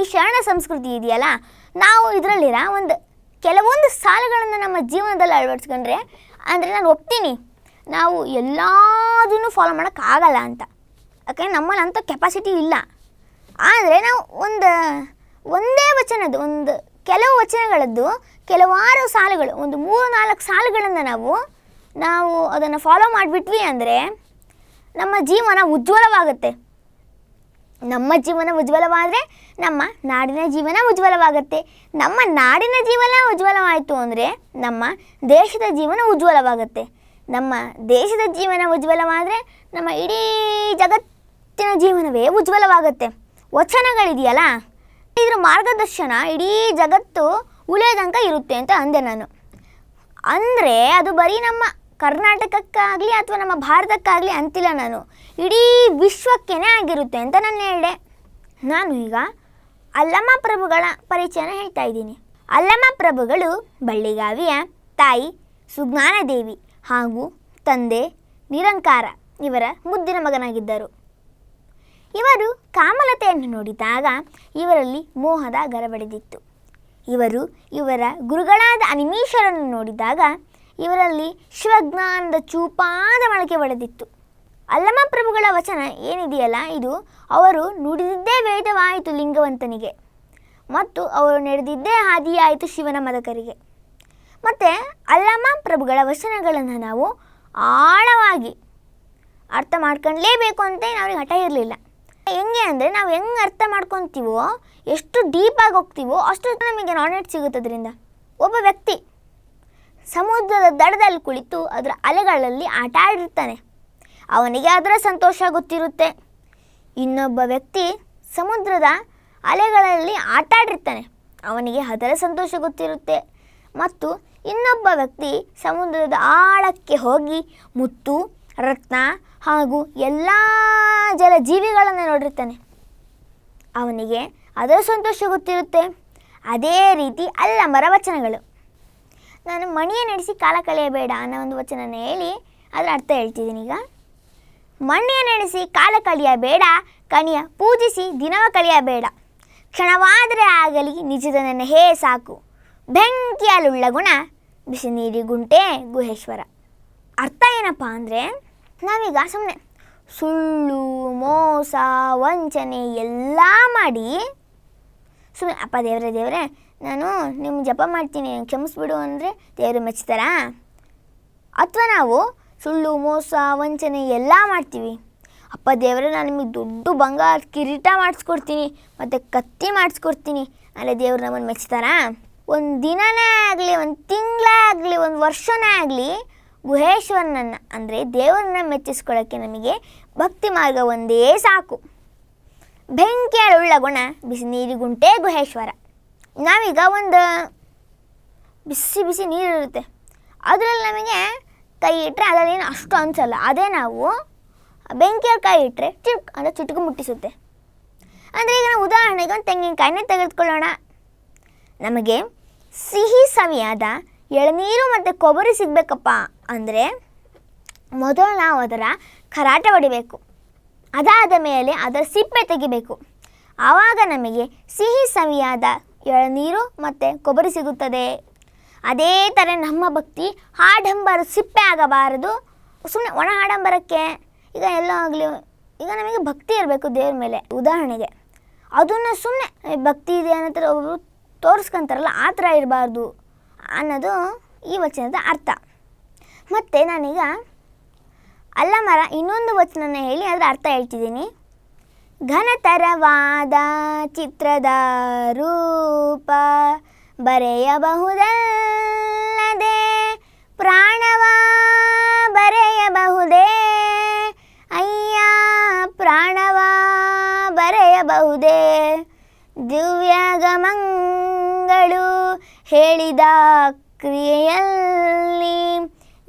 ಈ ಶರಣ ಸಂಸ್ಕೃತಿ ಇದೆಯಲ್ಲ, ನಾವು ಇದರಲ್ಲಿರ ಒಂದು ಕೆಲವೊಂದು ಸಾಲುಗಳನ್ನು ನಮ್ಮ ಜೀವನದಲ್ಲಿ ಅಳವಡಿಸ್ಕೊಂಡ್ರೆ, ಅಂದರೆ ನಾನು ಒಪ್ತೀನಿ, ನಾವು ಎಲ್ಲದನ್ನು ಫಾಲೋ ಮಾಡೋಕ್ಕಾಗಲ್ಲ ಅಂತ. ಯಾಕಂದ್ರೆ ನಮ್ಮಲ್ಲಿ ಅಂಥ ಕೆಪಾಸಿಟಿ ಇಲ್ಲ. ಆದರೆ ನಾವು ಒಂದು, ಒಂದೇ ವಚನದ್ದು, ಒಂದು ಕೆಲವು ವಚನಗಳದ್ದು, ಕೆಲವಾರು ಸಾಲುಗಳು, ಒಂದು ಮೂರು, ನಾಲ್ಕು ಸಾಲುಗಳನ್ನು ನಾವು ನಾವು ಅದನ್ನು ಫಾಲೋ ಮಾಡಿಬಿಟ್ವಿ ಅಂದರೆ ನಮ್ಮ ಜೀವನ ಉಜ್ವಲವಾಗುತ್ತೆ. ನಮ್ಮ ಜೀವನ ಉಜ್ವಲವಾದರೆ ನಮ್ಮ ನಾಡಿನ ಜೀವನ ಉಜ್ವಲವಾಗುತ್ತೆ. ನಮ್ಮ ನಾಡಿನ ಜೀವನ ಉಜ್ವಲವಾಯಿತು ಅಂದರೆ ನಮ್ಮ ದೇಶದ ಜೀವನ ಉಜ್ವಲವಾಗುತ್ತೆ. ನಮ್ಮ ದೇಶದ ಜೀವನ ಉಜ್ವಲವಾದರೆ ನಮ್ಮ ಇಡೀ ಜಗತ್ತಿನ ಜೀವನವೇ ಉಜ್ವಲವಾಗುತ್ತೆ. ವಚನಗಳಿದೆಯಲ್ಲ? ಇದ್ರ ಮಾರ್ಗದರ್ಶನ ಇಡೀ ಜಗತ್ತು ಉಳಿಯೋದಂಕ ಇರುತ್ತೆ ಅಂತ ಅಂದೆ ನಾನು. ಅಂದರೆ ಅದು ಬರೀ ನಮ್ಮ ಕರ್ನಾಟಕಕ್ಕಾಗಲಿ ಅಥವಾ ನಮ್ಮ ಭಾರತಕ್ಕಾಗಲಿ ಅಂತಿಲ್ಲ ನಾನು. ಇಡೀ ವಿಶ್ವಕ್ಕೇನೆ ಆಗಿರುತ್ತೆ ಅಂತ ನಾನು ಹೇಳಿದೆ. ನಾನು ಈಗ ಅಲ್ಲಮ್ಮ ಪ್ರಭುಗಳ ಪರಿಚಯನ ಹೇಳ್ತಾ ಇದ್ದೀನಿ. ಅಲ್ಲಮ್ಮ ಪ್ರಭುಗಳು ಬಳ್ಳಿಗಾವಿಯ ತಾಯಿ ಸುಜ್ಞಾನದೇವಿ ಹಾಗೂ ತಂದೆ ನಿರಂಕಾರ ಇವರ ಮುದ್ದಿನ ಮಗನಾಗಿದ್ದರು. ಇವರು ಕಾಮಲತೆಯನ್ನು ನೋಡಿದಾಗ ಇವರಲ್ಲಿ ಮೋಹದ ಗರಬಡಿದಿತ್ತು. ಇವರು ಇವರ ಗುರುಗಳಾದ ಅನಿಮೀಶರನ್ನು ನೋಡಿದಾಗ ಇವರಲ್ಲಿ ಶಿವಜ್ಞಾನದ ಚೂಪಾದ ಮೊಳಕೆ ಒಡೆದಿತ್ತು. ಅಲ್ಲಮ ಪ್ರಭುಗಳ ವಚನ ಏನಿದೆಯಲ್ಲ, ಇದು ಅವರು ನುಡಿದಿದ್ದೇ ವೇದವಾಯಿತು ಲಿಂಗವಂತನಿಗೆ, ಮತ್ತು ಅವರು ನಡೆದಿದ್ದೇ ಹಾದಿಯಾಯಿತು ಶಿವನ ಮದಕರಿಗೆ. ಮತ್ತು ಅಲ್ಲಮ ಪ್ರಭುಗಳ ವಚನಗಳನ್ನು ನಾವು ಆಳವಾಗಿ ಅರ್ಥ ಮಾಡ್ಕೊಳ್ಳೇಬೇಕು ಅಂತ ಅವ್ರಿಗೆ ಹಠ ಇರಲಿಲ್ಲ. ಹೆಂಗೆ ಅಂದರೆ ನಾವು ಹೆಂಗೆ ಅರ್ಥ ಮಾಡ್ಕೊತೀವೋ, ಎಷ್ಟು ಡೀಪಾಗಿ ಹೋಗ್ತೀವೋ ಅಷ್ಟು ನಮಗೆ ನಾಲೆಡ್ಜ್ ಸಿಗುತ್ತೆ ಅದರಿಂದ ಒಬ್ಬ ವ್ಯಕ್ತಿ ಸಮುದ್ರದ ದಡದಲ್ಲಿ ಕುಳಿತು ಅದರ ಅಲೆಗಳಲ್ಲಿ ಆಟ ಆಡಿರ್ತಾನೆ. ಅವನಿಗೆ ಅದರ ಸಂತೋಷ ಗೊತ್ತಿರುತ್ತೆ. ಇನ್ನೊಬ್ಬ ವ್ಯಕ್ತಿ ಸಮುದ್ರದ ಅಲೆಗಳಲ್ಲಿ ಆಟ ಆಡಿರ್ತಾನೆ. ಅವನಿಗೆ ಅದರ ಸಂತೋಷ ಗೊತ್ತಿರುತ್ತೆ. ಮತ್ತು ಇನ್ನೊಬ್ಬ ವ್ಯಕ್ತಿ ಸಮುದ್ರದ ಆಳಕ್ಕೆ ಹೋಗಿ ಮುತ್ತು, ರತ್ನ ಹಾಗೂ ಎಲ್ಲ ಜಲಜೀವಿಗಳನ್ನು ನೋಡಿರ್ತಾನೆ. ಅವನಿಗೆ ಅದರ ಸಂತೋಷ ಗೊತ್ತಿರುತ್ತೆ. ಅದೇ ರೀತಿ ಅಲ್ಲ ಮರ ವಚನಗಳು ನಾನು ಮಣಿಯ ನಡೆಸಿ ಕಾಲ ಕಳೆಯಬೇಡ ಅನ್ನೋ ಒಂದು ವಚನನ ಹೇಳಿ ಅದರ ಅರ್ಥ ಹೇಳ್ತಿದ್ದೀನಿ ಈಗ. ಮಣಿಯ ನಡೆಸಿ ಕಾಲ ಕಳೆಯಬೇಡ ಕಣಿಯ ಪೂಜಿಸಿ ದಿನವ ಕಳೆಯಬೇಡ ಕ್ಷಣವಾದರೆ ಆಗಲಿ ನಿಜದ ನನ್ನ ಹೇ ಸಾಕು. ಬೆಂಕಿಯಲ್ಲುಳ್ಳ ಗುಣ, ಬಿಸಿ ನೀರಿ ಗುಂಟೆ ಗುಹೇಶ್ವರ. ಅರ್ಥ ಏನಪ್ಪ ಅಂದರೆ, ನಾವೀಗ ಸುಮ್ಮನೆ ಸುಳ್ಳು, ಮೋಸ, ವಂಚನೆ ಎಲ್ಲ ಮಾಡಿ ಸುಮ್ಮನೆ, ಅಪ್ಪ ದೇವರೇ ದೇವರೇ, ನಾನು ನಿಮ್ಮ ಜಪ ಮಾಡ್ತೀನಿ ಕ್ಷಮಿಸ್ಬಿಡು ಅಂದರೆ ದೇವರು ಮೆಚ್ತಾರಾ? ಅಥವಾ ನಾವು ಸುಳ್ಳು, ಮೋಸ, ವಂಚನೆ ಎಲ್ಲ ಮಾಡ್ತೀವಿ. ಅಪ್ಪ ದೇವರೇ, ನಾನು ನಿಮಗೆ ದೊಡ್ಡ ಬಂಗಾರ ಕಿರೀಟ ಮಾಡಿಸ್ಕೊಡ್ತೀನಿ, ಮತ್ತು ಕತ್ತಿ ಮಾಡಿಸ್ಕೊಡ್ತೀನಿ ಅಲ್ಲೇ ದೇವ್ರು ನಮ್ಮನ್ನು ಮೆಚ್ತಾರಾ? ಒಂದು ದಿನನೇ ಆಗಲಿ, ಒಂದು ತಿಂಗಳೇ ಆಗಲಿ, ಒಂದು ವರ್ಷನೇ ಆಗಲಿ, ಗುಹೇಶ್ವರನನ್ನು, ಅಂದರೆ ದೇವರನ್ನ ಮೆಚ್ಚಿಸ್ಕೊಳ್ಳೋಕ್ಕೆ ನಮಗೆ ಭಕ್ತಿ ಮಾರ್ಗ ಒಂದೇ ಸಾಕು. ಬೆಂಕಿಯಳುಳ್ಳ ಗುಣ, ಬಿಸಿ ನೀರಿಗುಂಟೆ ಗುಹೇಶ್ವರ. ನಾವೀಗ ಒಂದು ಬಿಸಿ ಬಿಸಿ ನೀರಿರುತ್ತೆ ಅದರಲ್ಲಿ ನಮಗೆ ಕೈ ಇಟ್ಟರೆ ಅದರಲ್ಲೇನು ಅಷ್ಟು ಅನಿಸಲ್ಲ ಅದೇ ನಾವು ಬೆಂಕಿಯಲ್ಲಿ ಕೈ ಇಟ್ಟರೆ ಚಿಟ್ಕ್ ಅಂದರೆ ಚಿಟುಕು ಮುಟ್ಟಿಸುತ್ತೆ. ಅಂದರೆ ಈಗ ನಾವು ಉದಾಹರಣೆಗೆ ಒಂದು ತೆಂಗಿನಕಾಯಿನೇ ತೆಗೆದುಕೊಳ್ಳೋಣ. ನಮಗೆ ಸಿಹಿ ಸವಿಯಾದ ಎಳನೀರು ಮತ್ತು ಕೊಬ್ಬರಿ ಸಿಗಬೇಕಪ್ಪ. ಅಂದರೆ ಮೊದಲು ನಾವು ಅದರ ಕರಾಟೆ ಹೊಡಿಬೇಕು. ಅದಾದ ಮೇಲೆ ಅದರ ಸಿಪ್ಪೆ ತೆಗಿಬೇಕು. ಆವಾಗ ನಮಗೆ ಸಿಹಿ ಸವಿಯಾದ ಎಳನೀರು ಮತ್ತು ಕೊಬ್ಬರಿ ಸಿಗುತ್ತದೆ. ಅದೇ ಥರ ನಮ್ಮ ಭಕ್ತಿ ಆಡಂಬರ ಸಿಪ್ಪೆ ಆಗಬಾರದು. ಸುಮ್ಮನೆ ಒಣ ಆಡಂಬರಕ್ಕೆ ಈಗ ಎಲ್ಲ ಆಗಲಿ, ಈಗ ನಮಗೆ ಭಕ್ತಿ ಇರಬೇಕು ದೇವ್ರ ಮೇಲೆ. ಉದಾಹರಣೆಗೆ, ಅದನ್ನು ಸುಮ್ಮನೆ ಭಕ್ತಿ ಇದೆ ಅನ್ನೋ ಒಬ್ಬರು ತೋರಿಸ್ಕೊಂತಾರಲ್ಲ, ಆ ಥರ ಇರಬಾರ್ದು ಅನ್ನೋದು ಈ ವಚನದ ಅರ್ಥ. ಮತ್ತು ನಾನೀಗ ಅಲ್ಲ ಮರ, ಇನ್ನೊಂದು ವಚನನ ಹೇಳಿ, ಅದರ ಅರ್ಥ ಹೇಳ್ತಿದ್ದೀನಿ. ಘನತರವಾದ ಚಿತ್ರದ ರೂಪ ಬರೆಯಬಹುದಲ್ಲದೆ, ಪ್ರಾಣವ ಬರೆಯಬಹುದೇ? ಅಯ್ಯ, ಪ್ರಾಣವ ಬರೆಯಬಹುದೇ? ದಿವ್ಯಗಮಂಗಳು ಹೇಳಿದ ಕ್ರಿಯೆಯಲ್ಲಿ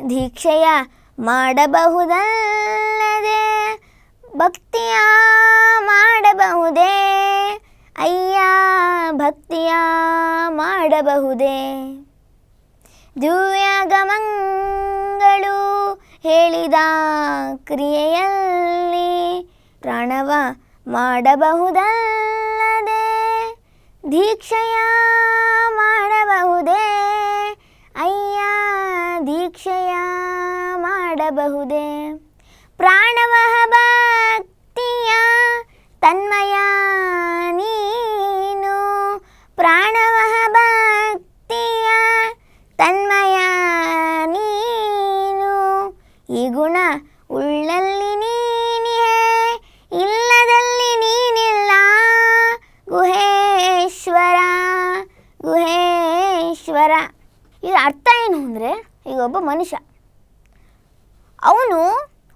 ದೀಕ್ಷೆಯ ಮಾಡಬಹುದಲ್ಲದೆ ಭಕ್ತಿಯ ಮಾಡಬಹುದೇ? ಅಯ್ಯ ಭಕ್ತಿಯ ಮಾಡಬಹುದೇ? ದಿವ್ಯಾಗಮಂಗಳು ಹೇಳಿದ ಕ್ರಿಯೆಯಲ್ಲಿ ಪ್ರಾಣವ ಮಾಡಬಹುದಲ್ಲದೆ ದೀಕ್ಷೆಯ ಮಾಡಬಹುದೇ? ಮಾಡಬಹುದೇ ಪ್ರಾಣವಹ ಭಕ್ತಿಯ ತನ್ಮಯ ನೀನು. ಪ್ರಾಣವಹ ಭಕ್ತಿಯ ತನ್ಮಯ ನೀನು. ಈ ಗುಣ ಉಳ್ಳಲ್ಲಿ ನೀನಿಯೇ, ಇಲ್ಲದಲ್ಲಿ ನೀನಿಲ್ಲ. ಗುಹೇಶ್ವರ ಗುಹೇಶ್ವರ. ಇದರ ಅರ್ಥ ಏನು ಅಂದರೆ ಈಗ ಒಬ್ಬ ಮನುಷ್ಯ ಅವನು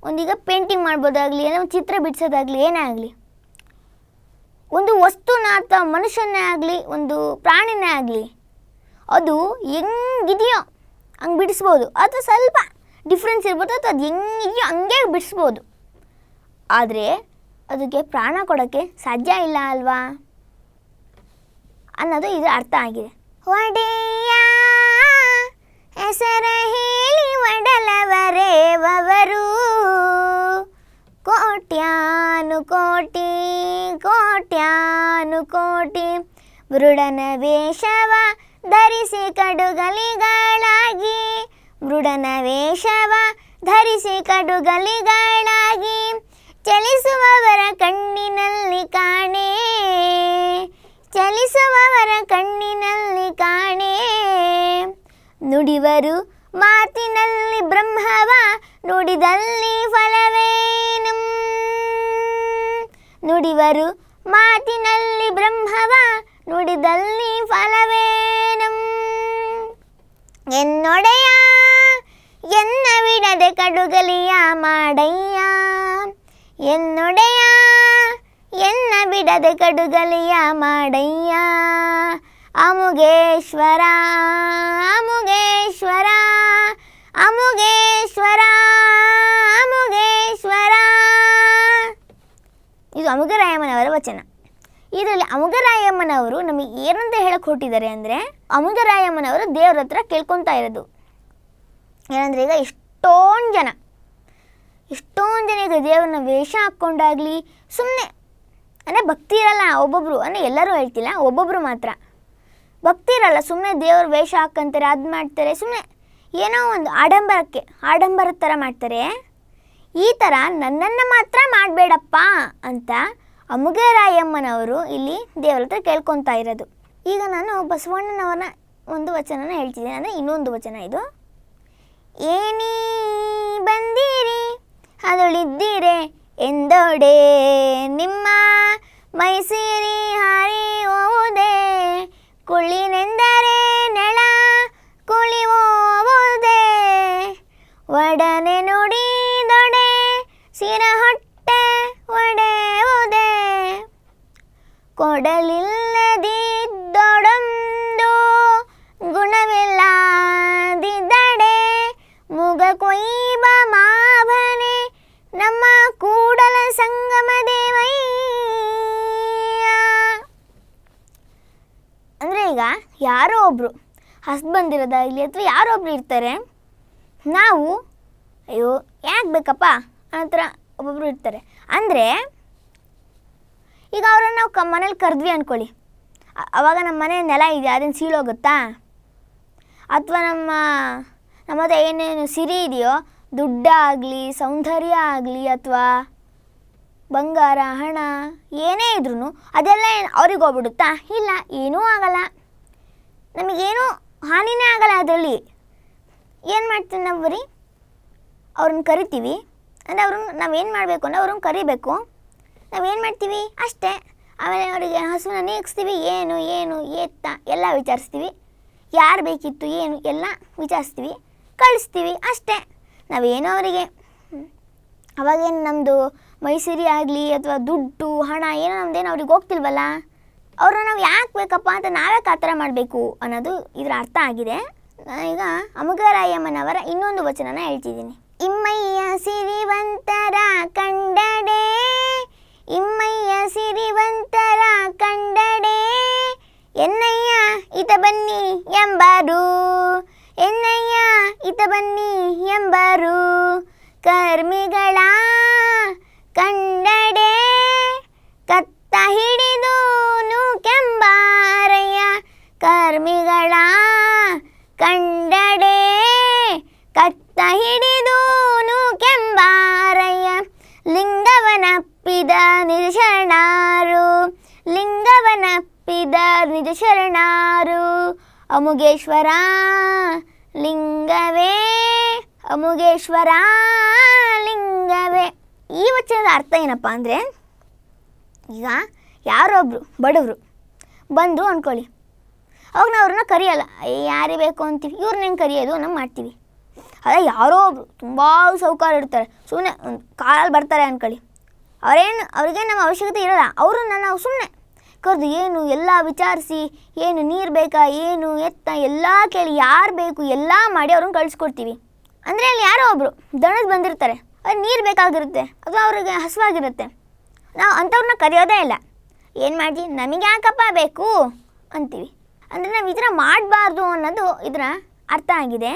ಒಂದೀಗ ಪೇಂಟಿಂಗ್ ಮಾಡ್ಬೋದಾಗಲಿ, ಏನೋ ಒಂದು ಚಿತ್ರ ಬಿಡಿಸೋದಾಗಲಿ, ಏನೇ ಆಗಲಿ. ಒಂದು ವಸ್ತುನ ಅಥವಾ ಮನುಷ್ಯನೇ ಆಗಲಿ, ಒಂದು ಪ್ರಾಣಿನೇ ಆಗಲಿ, ಅದು ಹೆಂಗಿದೆಯೋ ಹಂಗೆ ಬಿಡಿಸ್ಬೋದು. ಅಥವಾ ಸ್ವಲ್ಪ ಡಿಫ್ರೆನ್ಸ್ ಇರ್ಬೋದು, ಅಥವಾ ಅದು ಹೆಂಗಿದೆಯೋ ಹಂಗೆ ಬಿಡಿಸ್ಬೋದು. ಆದರೆ ಅದಕ್ಕೆ ಪ್ರಾಣ ಕೊಡೋಕ್ಕೆ ಸಾಧ್ಯ ಇಲ್ಲ ಅಲ್ವಾ? ಅನ್ನೋದು ಇದು ಅರ್ಥ ಆಗಿದೆ. ಒಡೆಯ ಹೆಸರ ಹೇಳಿ ಒಡಲವರೇವರು ಕೋಟ್ಯಾನು ಕೋಟಿ ಕೋಟ್ಯಾನು ಕೋಟಿ ಮೃಡನ ವೇಷವ ಧರಿಸಿ ಕಡುಗಲಿಗಳಾಗಿ ಮೃಡನ ವೇಷವ ಧರಿಸಿ ಕಡುಗಲಿಗಳಾಗಿ, ಚಲಿಸುವವರ ಕಣ್ಣಿನಲ್ಲಿ ಕಾಣೆ, ಚಲಿಸುವವರ ಕಣ್ಣಿನಲ್ಲಿ ಕಾಣೆ. ನುಡಿವರು ಮಾತಿನಲ್ಲಿ ಬ್ರಹ್ಮವ ನುಡಿದಲ್ಲಿ ಫಲವೇನು ನುಡಿವರು ಮಾತಿನಲ್ಲಿ ಬ್ರಹ್ಮವ ನುಡಿದಲ್ಲಿ ಫಲವೇನು ಎನ್ನೊಡೆಯ ಎನ್ನ ಬಿಡದೆ ಕಡುಗಲಿಯ ಮಾಡಯ್ಯ ಎನ್ನೊಡೆಯ ಎನ್ನ ಬಿಡದೆ ಕಡುಗಲಿಯ ಮಾಡಯ್ಯ ಅಮುಗೇಶ್ವರ ಅಮುಗೇಶ್ವರ ಅಮುಗೇಶ್ವರ ಅಮುಗೇಶ್ವರ. ಇದು ಅಮುಗರಾಯಮ್ಮನವರ ವಚನ. ಇದರಲ್ಲಿ ಅಮುಗರಾಯಮ್ಮನವರು ನಮಗೆ ಏನಂತ ಹೇಳಕ್ಕೆ ಹೊರಟಿದ್ದಾರೆ ಅಂದರೆ, ಅಮುಗರಾಯಮ್ಮನವರು ದೇವರ ಹತ್ರ ಕೇಳ್ಕೊತಾ ಇರೋದು. ಏನಂದರೆ ಈಗ ಎಷ್ಟೊಂದು ಜನ ಎಷ್ಟೊಂದು ಜನ ಈಗ ದೇವ್ರನ್ನ ವೇಷ ಹಾಕ್ಕೊಂಡಾಗಲಿ ಸುಮ್ಮನೆ ಅಂದರೆ ಭಕ್ತಿ ಇರಲ್ಲ ಒಬ್ಬೊಬ್ಬರು ಅಂದರೆ ಎಲ್ಲರೂ ಹೇಳ್ತಿಲ್ಲ ಒಬ್ಬೊಬ್ಬರು ಮಾತ್ರ. ಭಕ್ತಿ ಇರಲ್ಲ ಸುಮ್ಮನೆ ದೇವ್ರ ವೇಷ ಹಾಕ್ಕಂತಾರೆ ಅದು ಮಾಡ್ತಾರೆ ಸುಮ್ಮನೆ ಏನೋ ಒಂದು ಆಡಂಬರಕ್ಕೆ ಆಡಂಬರದ ಥರ ಮಾಡ್ತಾರೆ. ಈ ಥರ ನನ್ನನ್ನು ಮಾತ್ರ ಮಾಡಬೇಡಪ್ಪ ಅಂತ ಅಮುಗರಾಯಮ್ಮನವರು ಇಲ್ಲಿ ದೇವರ ಹತ್ರ ಕೇಳ್ಕೊತಾ ಇರೋದು. ಈಗ ನಾನು ಬಸವಣ್ಣನವರ ಒಂದು ವಚನನ ಹೇಳ್ತಿದ್ದೀನಿ. ಅಂದರೆ ಇನ್ನೊಂದು ವಚನ ಇದು. ಏನಿ ಬಂದೀರಿ ಅದೊಳಿದ್ದೀರೆ ಎಂದೋಡೆ ನಿಮ್ಮ ಮೈಸೂರಿ ಹಾರಿ ಒಬ್ಬರು ಹಸ್ದು ಇಲ್ಲಿ ಅಥವಾ ಯಾರೋ ಒಬ್ರು ಇರ್ತಾರೆ? ನಾವು, ಅಯ್ಯೋ, ಯಾಕೆ ಬೇಕಪ್ಪ? ಅನ್ನೋ ಥರ ಒಬ್ಬೊಬ್ರು ಇರ್ತಾರೆ. ಅಂದರೆ, ಈಗ ಅವ್ರನ್ನ ನಾವು ಕ, ಮನೇಲಿ ಕರೆದ್ವಿ ಅಂದ್ಕೊಳ್ಳಿ ಅವಾಗ ನಮ್ಮ ಮನೆ ನೆಲ ಇದೆ ಅದನ್ನು ಸೀಳೋಗುತ್ತಾ? ಅಥವಾ ನಮ್ಮ ನಮ್ಮ ಹತ್ರ ಏನೇನು ಸಿರಿ ಇದೆಯೋ, ದುಡ್ಡಾಗಲಿ, ಸೌಂದರ್ಯ ಆಗಲಿ ಅಥವಾ ಬಂಗಾರ, ಹಣ, ಏನೇ ಇದ್ರೂ ಅದೆಲ್ಲ ಅವ್ರಿಗೆ ಹೋಗ್ಬಿಡುತ್ತಾ? ಇಲ್ಲ, ಏನೂ ಆಗಲ್ಲ ನಮಗೇನೂ ಹಾನಿನೇ ಆಗಲ್ಲ ಅದರಲ್ಲಿ ಏನು ಮಾಡ್ತೀವಿ ನಾವು ಬರೀ ಅವ್ರನ್ನ ಕರಿತೀವಿ. ಅಂದರೆ ಅವ್ರನ್ನ ನಾವೇನು ಮಾಡಬೇಕು ಅಂದರೆ ಅವ್ರನ್ನ ಕರಿಬೇಕು. ನಾವೇನು ಮಾಡ್ತೀವಿ? ಅಷ್ಟೇ. ಆಮೇಲೆ ಅವರಿಗೆ ಹಸುನ ನೀಗಿಸ್ತೀವಿ. ಏನು ಏನು, ಎತ್ತ ಎಲ್ಲ ವಿಚಾರಿಸ್ತೀವಿ. ಯಾರು ಬೇಕಿತ್ತು, ಏನು ಎಲ್ಲ ವಿಚಾರಿಸ್ತೀವಿ. ಕಳಿಸ್ತೀವಿ ಅಷ್ಟೇ. ನಾವೇನೋ ಅವರಿಗೆ ಅವಾಗೇನು ನಮ್ಮದು ಮೈಸೂರಿ ಆಗಲಿ ಅಥವಾ ದುಡ್ಡು, ಹಣ ಏನೋ ನಮ್ದೇನು ಅವ್ರಿಗೆ ಹೋಗ್ತಿಲ್ವಲ್ಲ? ಅವ್ರನ್ನ ನಾವು ಯಾಕೆ ಬೇಕಪ್ಪ ಅಂತ ನಾವ್ಯಾಕೆ ಆ ಥರ ಮಾಡಬೇಕು ಅನ್ನೋದು ಇದರ ಅರ್ಥ ಆಗಿದೆ. ಈಗ ಅಮುಗರಾಯಮ್ಮನವರ ಇನ್ನೊಂದು ವಚನನ ಹೇಳ್ತಿದ್ದೀನಿ. ಇಮ್ಮಯ್ಯ ಸಿರಿವಂತರ ಕಂಡಡೆ ಇಮ್ಮಯ್ಯ ಸಿರಿವಂತರ ಕಂಡಡೆ ಕತ್ತ ಹಿಡಿದೂನು ಕೆಂಬಾರಯ್ಯ ಲಿಂಗವನಪ್ಪಿದ ನಿಜ ಶರಣಾರು ಲಿಂಗವನಪ್ಪಿದ ನಿಜ ಶರಣಾರು ಅಮುಗೇಶ್ವರ, ಲಿಂಗವೇ ಅಮುಗೇಶ್ವರ, ಲಿಂಗವೇ. ಈ ವಚನದ ಅರ್ಥ ಏನಪ್ಪ ಅಂದರೆ, ಈಗ ಯಾರೊಬ್ಬರು ಬಡವರು ಬಂದರು ಅಂದ್ಕೊಳ್ಳಿ ಅವಾಗ ನಾವು ಅವ್ರನ್ನ ಕರೆಯಲ್ಲ ಯಾರಿಗೆ ಬೇಕು ಅಂತೀವಿ? ಇವ್ರನ್ನ ಹೆಂಗೆ ಕರೆಯೋದು ನಮ್ಮ ಮಾಡ್ತೀವಿ. ಅದೇ ಯಾರೋ ಒಬ್ರು ತುಂಬ ಸೌಕಾರ ಇರ್ತಾರೆ ಸುಮ್ಮನೆ ಒಂದು ಕಾಲಲ್ಲಿ ಬರ್ತಾರೆ ಅಂದ್ಕೊಳ್ಳಿ ಅವರೇನು, ಅವ್ರಿಗೆ ನಮ್ಮ ಅವಶ್ಯಕತೆ ಇರಲ್ಲ. ಅವ್ರನ್ನ ನಾವು ಸುಮ್ಮನೆ ಕರೆದು ಏನು ಎಲ್ಲ ವಿಚಾರಿಸಿ, ಏನು ನೀರು ಬೇಕಾ, ಏನು ಎತ್ತ, ಎಲ್ಲ ಕೇಳಿ ಯಾರು ಬೇಕು ಎಲ್ಲ ಮಾಡಿ ಅವ್ರನ್ನ ಕಳಿಸ್ಕೊಡ್ತೀವಿ. ಅಂದರೆ ಅಲ್ಲಿ ಯಾರೋ ಒಬ್ಬರು ದಣದ ಬಂದಿರ್ತಾರೆ. ಅದು ನೀರು ಬೇಕಾಗಿರುತ್ತೆ. ಅದು ಅವ್ರಿಗೆ ಹಸುವಾಗಿರುತ್ತೆ. ನಾವು ಅಂಥವ್ರನ್ನ ಕರೆಯೋದೇ ಇಲ್ಲ. ಏನು ಮಾಡಿ ನಮಗೆ ಯಾಕಪ್ಪ ಬೇಕು? ಅಂತೀವಿ. ಅಂದರೆ ನಾವು ಈ ಥರ ಮಾಡಬಾರ್ದು ಅನ್ನೋದು ಇದರ ಅರ್ಥ ಆಗಿದೆ.